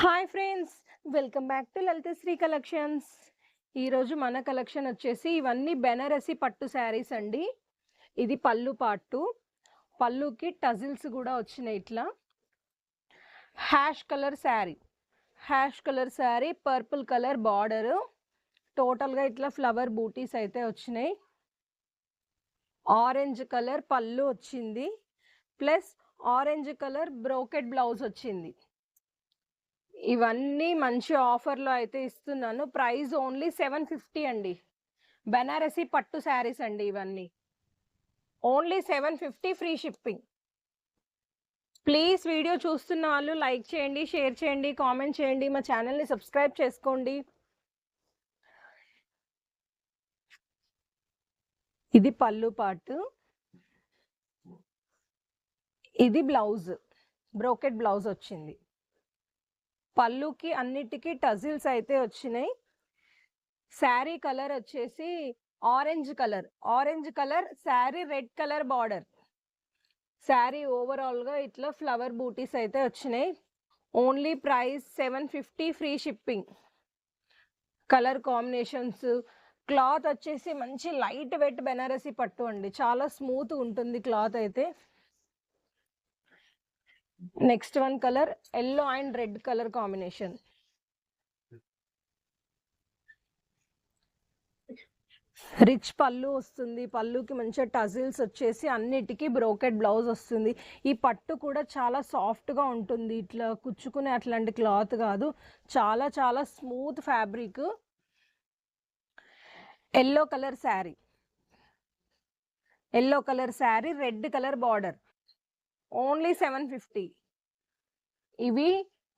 Hi friends welcome back to Lalithasri collections. ఈరోజు మన collection వచ్చేసి ఇవన్నీ బెనారసి పట్టు శారీస్ అండి. ఇది పళ్ళు పాటు. పళ్ళుకి టజిల్స్ కూడా వచ్చినాయి ఇట్లా. Ash colour saree. Ash colour saree purple colour border. టోటల్గా ఇట్లా ఫ్లవర్ బూటీస్ అయితే వచ్చినాయి. ఆరెంజ్ కలర్ పళ్ళు వచ్చింది. Plus orange colour brocade blouse వచ్చింది. ఇవన్నీ మంచి ఆఫర్లో అయితే ఇస్తున్నాను. ప్రైస్ ఓన్లీ సెవెన్ ఫిఫ్టీ అండి. బెనారసి పట్టు శారీస్ అండి ఇవన్నీ. Only seven fifty free shipping. Please video చూస్తున్న వాళ్ళు లైక్ చేయండి షేర్ చేయండి కామెంట్ చేయండి. మా ఛానల్ని సబ్స్క్రైబ్ చేసుకోండి. ఇది పళ్ళు పాటు. ఇది బ్లౌజ్. బ్రోకెట్ బ్లౌజ్ వచ్చింది. పళ్ళుకి అన్నిటికీ టజిల్స్ అయితే వచ్చినాయి. శారీ కలర్ వచ్చేసి orange colour. Orange colour saree red colour border. Saree ఓవరాల్గా ఇట్లా ఫ్లవర్ బూటీస్ అయితే వచ్చినాయి. Only price seven fifty free shipping. Colour combinations. Cloth వచ్చేసి మంచి లైట్ వెయిట్ బెనారసీ పట్టు అండి. చాలా స్మూత్ ఉంటుంది క్లాత్ అయితే. Next one colour yellow and red colour combination rich pallu వస్తుంది పళ్ళుకి మంచిగా టజిల్స్ వచ్చేసి అన్నిటికీ బ్రోకెట్ బ్లౌజ్ వస్తుంది. ఈ పట్టు కూడా చాలా సాఫ్ట్గా ఉంటుంది. ఇట్లా కుచ్చుకునే అట్లాంటి క్లాత్ కాదు. చాలా చాలా smooth fabric yellow colour saree yellow colour saree red colour border only seven fifty. ఇవి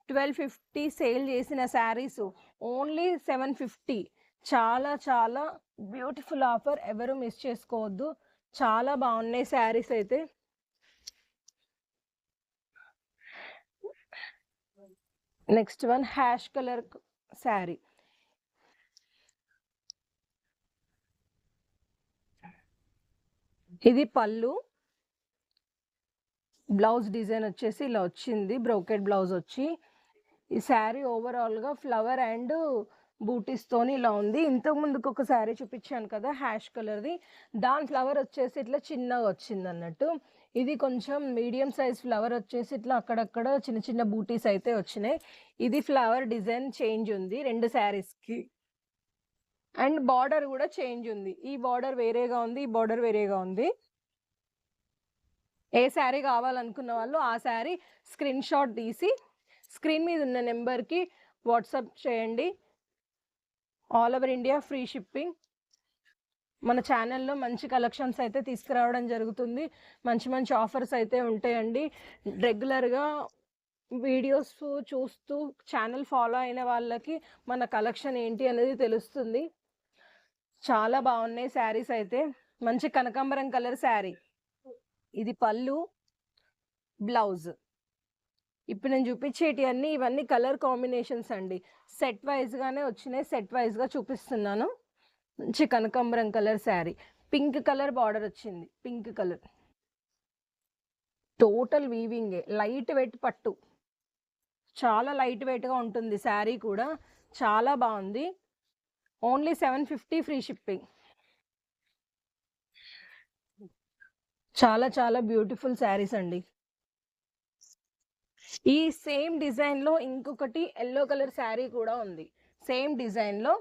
ట్వెల్వ్ ఫిఫ్టీ సేల్ చేసిన శారీస్ ఓన్లీ సెవెన్ ఫిఫ్టీ. చాలా చాలా బ్యూటిఫుల్ ఆఫర్ ఎవరు మిస్ చేసుకోవద్దు. చాలా బాగున్నాయి శారీస్ అయితే. Next one ash colour saree. ఇది పళ్ళు. బ్లౌజ్ డిజైన్ వచ్చేసి ఇలా వచ్చింది బ్రోకెట్ బ్లౌజ్ వచ్చి. ఈ శారీ ఓవరాల్గా ఫ్లవర్ అండ్ బూటీస్తోని ఇలా ఉంది. ఇంతకు ముందుకు ఒక శారీ చూపించాను కదా హ్యాష్ కలర్ది. దాని ఫ్లవర్ వచ్చేసి ఇట్లా చిన్నగా వచ్చింది అన్నట్టు. ఇది కొంచెం మీడియం సైజ్ ఫ్లవర్ వచ్చేసి ఇట్లా అక్కడక్కడ చిన్న చిన్న బూటీస్ అయితే వచ్చినాయి. ఇది ఫ్లవర్ డిజైన్ చేంజ్ ఉంది రెండు శారీస్కి. అండ్ బార్డర్ కూడా చేంజ్ ఉంది. ఈ బార్డర్ వేరేగా ఉంది ఈ బార్డర్ వేరేగా ఉంది. ఏ శారీ కావాలనుకున్న వాళ్ళు ఆ శారీ స్క్రీన్ షాట్ తీసి స్క్రీన్ మీద ఉన్న నెంబర్కి వాట్సాప్ చేయండి. All over India free shipping. మన ఛానల్లో మంచి కలెక్షన్స్ అయితే తీసుకురావడం జరుగుతుంది. మంచి మంచి ఆఫర్స్ అయితే ఉంటాయండి. రెగ్యులర్గా వీడియోస్ చూస్తూ ఛానల్ ఫాలో అయిన వాళ్ళకి మన కలెక్షన్ ఏంటి అనేది తెలుస్తుంది. చాలా బాగున్నాయి శారీస్ అయితే. మంచి కనకాంబరం కలర్ శారీ. ఇది పళ్ళు బ్లౌజ్. ఇప్పుడు నేను చూపించేటి అన్ని ఇవన్నీ కలర్ కాంబినేషన్స్ అండి. సెట్ వైజ్గానే వచ్చినాయి సెట్ వైజ్గా చూపిస్తున్నాను. మంచి కనకాంబరం colour saree. Pink colour border వచ్చింది పింక్ కలర్. టోటల్ వీవింగే లైట్ వెయిట్ పట్టు. చాలా లైట్ వెయిట్గా ఉంటుంది శారీ కూడా. చాలా బాగుంది. Only seven fifty free shipping. చాలా చాలా బ్యూటిఫుల్ శారీస్ అండి. ఈ సేమ్ డిజైన్లో ఇంకొకటి ఎల్లో కలర్ శారీ కూడా ఉంది. సేమ్ డిజైన్లో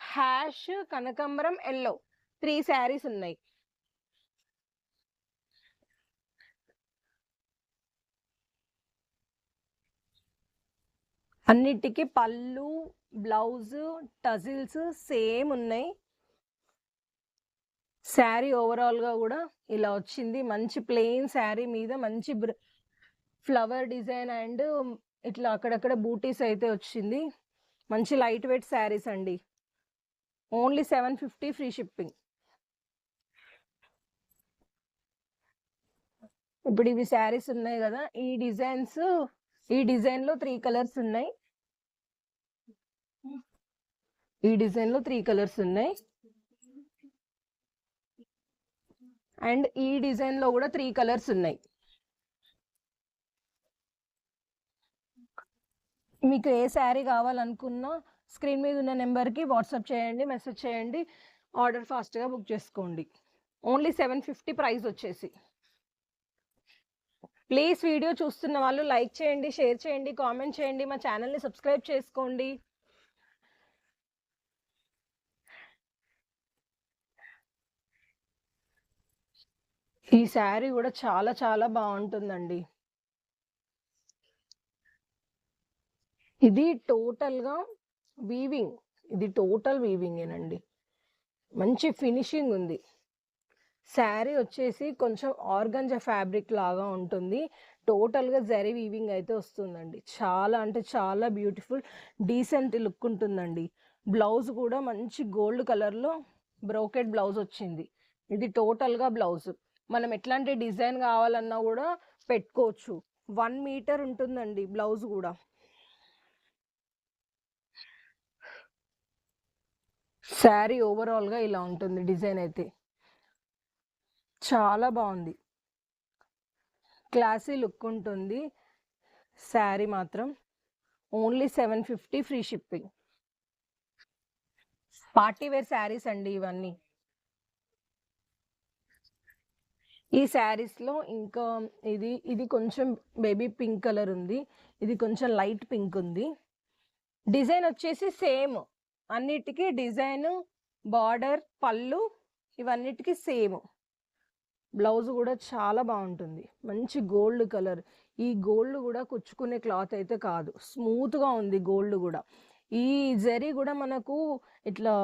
హ్యాష్ కనకంబరం ఎల్లో త్రీ శారీస్ ఉన్నాయి. అన్నిటికీ పళ్ళు బ్లౌజ్ టజిల్స్ సేమ్ ఉన్నాయి. శారీ ఓవరాల్గా కూడా ఇలా వచ్చింది. మంచి ప్లెయిన్ శారీ మీద మంచి ఫ్లవర్ డిజైన్ అండ్ ఇట్లా అక్కడక్కడ బూటీస్ అయితే వచ్చింది. మంచి లైట్ వెయిట్ శారీస్ అండి. Only seven fifty free shipping. ఇప్పుడు ఇవి శారీస్ ఉన్నాయి కదా ఈ డిజైన్స్ ఈ డిజైన్లో త్రీ కలర్స్ ఉన్నాయి. ఈ డిజైన్లో త్రీ కలర్స్ ఉన్నాయి. అండ్ ఈ డిజైన్లో కూడా త్రీ కలర్స్ ఉన్నాయి. మీకు ఏ శారీ కావాలనుకున్నా స్క్రీన్ మీద ఉన్న నెంబర్కి వాట్సాప్ చేయండి మెసేజ్ చేయండి ఆర్డర్ ఫాస్ట్గా బుక్ చేసుకోండి. ఓన్లీ సెవెన్ ఫిఫ్టీ ప్రైస్ వచ్చేసి. ప్లీజ్ వీడియో చూస్తున్న వాళ్ళు లైక్ చేయండి షేర్ చేయండి కామెంట్ చేయండి మా ఛానల్ని సబ్స్క్రైబ్ చేసుకోండి. ఈ శారీ కూడా చాలా చాలా బాగుంటుందండి. ఇది టోటల్గా వీవింగ్ ఇది టోటల్ వీవింగేనండి మంచి ఫినిషింగ్ ఉంది. శారీ వచ్చేసి కొంచెం ఆర్గంజా ఫ్యాబ్రిక్ లాగా ఉంటుంది. టోటల్గా జరీ వీవింగ్ అయితే వస్తుందండి. చాలా అంటే చాలా బ్యూటిఫుల్ డీసెంట్ లుక్ ఉంటుందండి. బ్లౌజ్ కూడా మంచి గోల్డ్ కలర్లో బ్రోకెట్ బ్లౌజ్ వచ్చింది. ఇది టోటల్గా బ్లౌజ్. మనం ఎట్లాంటి డిజైన్ కావాలన్నా కూడా పెట్టుకోవచ్చు. వన్ మీటర్ ఉంటుందండి బ్లౌజ్ కూడా. శారీ ఓవరాల్గా ఇలా ఉంటుంది డిజైన్ అయితే. చాలా బాగుంది. క్లాసీ లుక్ ఉంటుంది. శారీ మాత్రం only seven fifty free shipping. Party wear sarees అండి ఇవన్నీ. ఈ శారీస్లో ఇంకా ఇది ఇది కొంచెం బేబీ పింక్ కలర్ ఉంది. ఇది కొంచెం లైట్ పింక్ ఉంది. డిజైన్ వచ్చేసి సేమ్. అన్నిటికీ డిజైన్ బార్డర్ పళ్ళు ఇవన్నిటికీ సేమ్. బ్లౌజ్ కూడా చాలా బాగుంటుంది. మంచి గోల్డ్ కలర్. ఈ గోల్డ్ కూడా కుచ్చుకునే క్లాత్ అయితే కాదు. స్మూత్గా ఉంది గోల్డ్ కూడా. ఈ జరీ కూడా మనకు ఇట్లా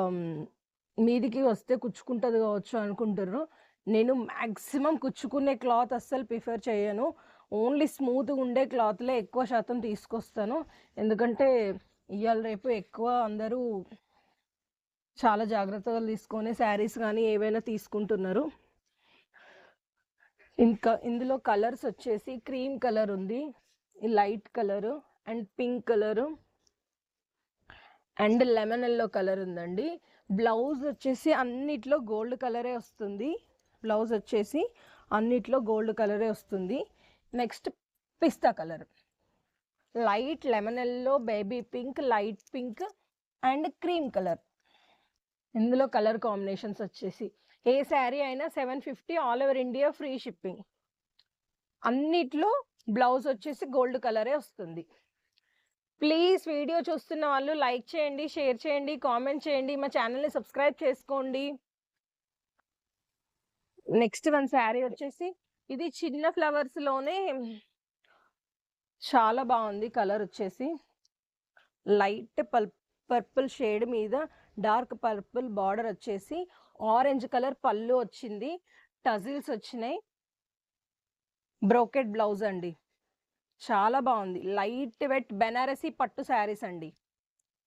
మీదికి వస్తే కుచ్చుకుంటుంది కావచ్చు అనుకుంటారు నేను మ్యాక్సిమం కుచ్చుకునే క్లాత్ అస్సలు ప్రిఫర్ చేయను. ఓన్లీ స్మూత్గా ఉండే క్లాత్లే ఎక్కువ శాతం తీసుకొస్తాను. ఎందుకంటే ఇవాళ రేపు ఎక్కువ అందరూ చాలా జాగ్రత్తగా తీసుకొని శారీస్ కానీ ఏవైనా తీసుకుంటున్నారు. ఇంకా ఇందులో కలర్స్ వచ్చేసి క్రీమ్ కలర్ ఉంది light colour and pink colour and lemon yellow colour ఉందండి. బ్లౌజ్ వచ్చేసి అన్నిట్లో గోల్డ్ కలరే వస్తుంది. బ్లౌజ్ వచ్చేసి అన్నిట్లో గోల్డ్ కలరే వస్తుంది. Next pista colour. Light lemon yellow baby pink light pink and cream colour. ఇందులో కలర్ కాంబినేషన్స్ వచ్చేసి ఏ శారీ అయినా seven fifty all over India free shipping. అన్నిట్లో బ్లౌజ్ వచ్చేసి గోల్డ్ కలరే వస్తుంది. ప్లీజ్ వీడియో చూస్తున్న వాళ్ళు లైక్ చేయండి షేర్ చేయండి కామెంట్ చేయండి. మా ఛానల్ని సబ్స్క్రైబ్ చేసుకోండి. నెక్స్ట్ వన్ శారీ వచ్చేసి ఇది చిన్న ఫ్లవర్స్లోనే చాలా బాగుంది కలర్ వచ్చేసి. లైట్ పల్ పర్పుల్ షేడ్ మీద డార్క్ పర్పుల్ బార్డర్ వచ్చేసి. ఆరెంజ్ కలర్ పళ్ళు వచ్చింది. టజిల్స్ వచ్చినాయి. బ్రోకెట్ బ్లౌజ్ అండి. చాలా బాగుంది. లైట్ వెట్ బెనారసీ పట్టు శారీస్ అండి.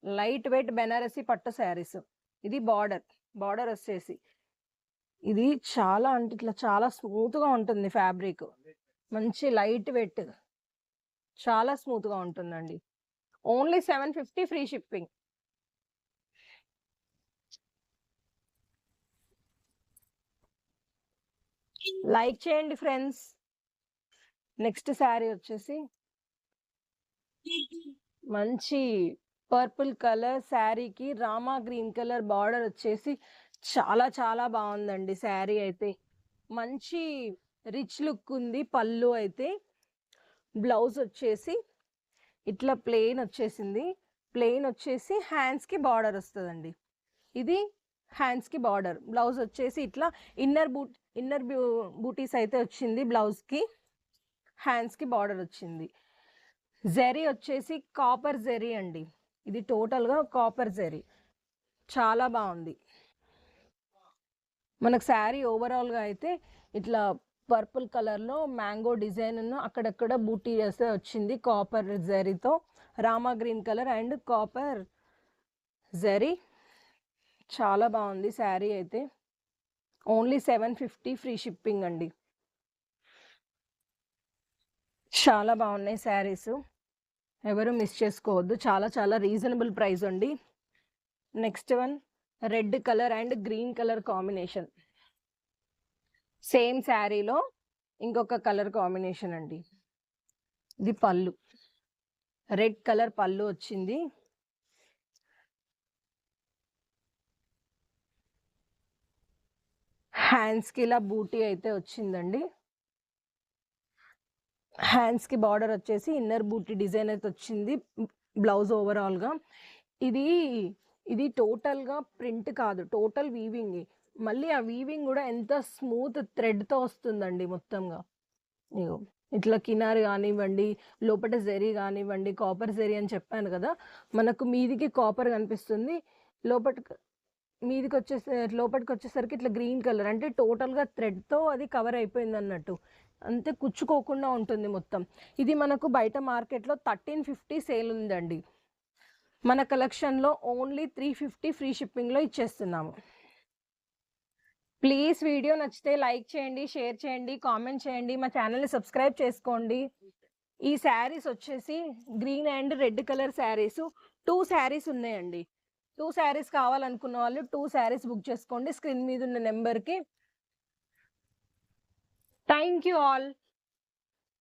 లైట్ వెయిట్ బెనారసీ పట్టు శారీస్. ఇది బార్డర్. బార్డర్ వచ్చేసి. ఇది చాలా అంటే ఇట్లా చాలా స్మూత్గా ఉంటుంది ఫ్యాబ్రిక్. మంచి లైట్ వెట్ చాలా స్మూత్గా ఉంటుందండి. Only seven fifty free shipping. Like చేయండి ఫ్రెండ్స్. నెక్స్ట్ శారీ వచ్చేసి మంచి పర్పుల్ కలర్ శారీకి రామా గ్రీన్ కలర్ బార్డర్ వచ్చేసి చాలా చాలా బాగుందండి శారీ అయితే. మంచి రిచ్ లుక్ ఉంది. పళ్ళు అయితే బ్లౌజ్ వచ్చేసి ఇట్లా ప్లెయిన్ వచ్చేసింది. ప్లెయిన్ వచ్చేసి హ్యాండ్స్కి బార్డర్ వస్తుందండి. ఇది హ్యాండ్స్కి బార్డర్. బ్లౌజ్ వచ్చేసి ఇట్లా ఇన్నర్ బూట్ ఇన్నర్ బూటీస్ అయితే వచ్చింది బ్లౌజ్కి హ్యాండ్స్కి బార్డర్ వచ్చింది. జెరీ వచ్చేసి కాపర్ జెరీ అండి. ఇది టోటల్గా కాపర్ జెరీ. చాలా బాగుంది. మనకు శారీ ఓవరాల్గా అయితే ఇట్లా పర్పుల్ కలర్లో మ్యాంగో డిజైన్ అక్కడక్కడ బూటీ చేస్తే వచ్చింది కాపర్ జరీతో. Rama green colour and copper zari. చాలా బాగుంది శారీ అయితే. Only seven fifty free shipping అండి. చాలా బాగున్నాయి శారీస్. ఎవరు మిస్ చేసుకోవద్దు. చాలా చాలా రీజనబుల్ ప్రైస్ అండి. Next one. Red colour and green colour combination. Same శారీలో ఇంకొక కలర్ కాంబినేషన్ అండి. ఇది పళ్ళు. రెడ్ కలర్ పళ్ళు వచ్చింది. హ్యాండ్స్కి ఇలా బూటీ అయితే వచ్చిందండి. హ్యాండ్స్కి బార్డర్ వచ్చేసి ఇన్నర్ బూటీ డిజైన్ అయితే వచ్చింది. బ్లౌజ్ ఓవరాల్గా. ఇది ఇది టోటల్గా ప్రింట్ కాదు టోటల్ వీవింగ్. మళ్ళీ ఆ వీవింగ్ కూడా ఎంత స్మూత్ థ్రెడ్తో వస్తుందండి మొత్తంగా. ఇగో ఇట్లా కినార్ కానివ్వండి లోపల జెరీ కానివ్వండి కాపర్ జెరీ అని చెప్పాను కదా మనకు మీదికి కాపర్ కనిపిస్తుంది లోపల మీదికి వచ్చేసే లోపలికి వచ్చేసరికి ఇట్లా గ్రీన్ కలర్ అంటే టోటల్గా థ్రెడ్తో అది కవర్ అయిపోయింది అన్నట్టు అంతే కుచ్చుకోకుండా ఉంటుంది మొత్తం. ఇది మనకు బయట మార్కెట్లో థర్టీన్ ఫిఫ్టీ సేల్ ఉందండి. మన కలెక్షన్లో ఓన్లీ త్రీ ఫిఫ్టీ ఫ్రీ షిప్పింగ్లో ఇచ్చేస్తున్నాము. ప్లీజ్ వీడియో నచ్చితే లైక్ చేయండి షేర్ చేయండి కామెంట్ చేయండి మా ఛానల్ని సబ్స్క్రైబ్ చేసుకోండి. ఈ శారీస్ వచ్చేసి green and red colour sarees. Two sarees ఉన్నాయండి. టూ శారీస్ కావాలనుకున్న వాళ్ళు టూ శారీస్ బుక్ చేసుకోండి స్క్రీన్ మీద ఉన్న నెంబర్కి. Thank you all.